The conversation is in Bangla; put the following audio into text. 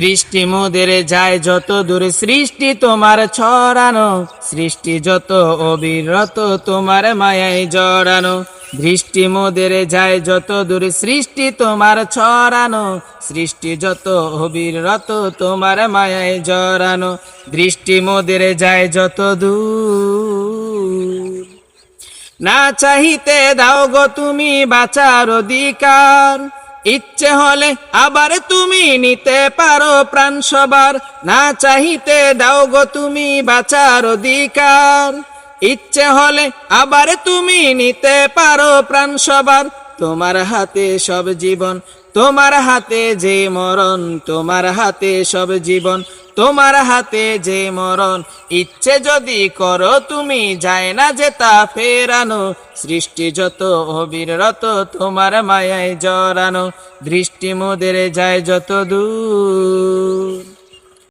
দৃষ্টি মোদের যায় যত দূর, সৃষ্টি তোমার ছড়ানো, সৃষ্টি যত অবিরত তোমার মায়ায় জড়ানো। দৃষ্টি মোদের যায় যত দূর, সৃষ্টি তোমার ছড়ানো, সৃষ্টি যত অবিরত তোমার মায়ায় জড়ানো। দৃষ্টি মোদের যায় যত দূর। না চাহিতে দাও গো তুমি বাঁচার অধিকার। ইচ্ছে হলে আবার তুমি নিতে পারো প্রাণ সবার। না চাহিতে দাও গো তুমি বাঁচার অধিকার। ইচ্ছে হলে আবার তুমি নিতে পারো প্রাণ সবার। তোমার হাতে সব জীবন, তোমার হাতে যে মরণ, তোমার হাতে সব জীবন তোমার হাতে যে মরণ, ইচ্ছে যদি করো তুমি যায় না যে তা ফেরানো। সৃষ্টি যত অবিরত তোমার মায়ায় জড়ানো। দৃষ্টি মোদের যায় যত দূর।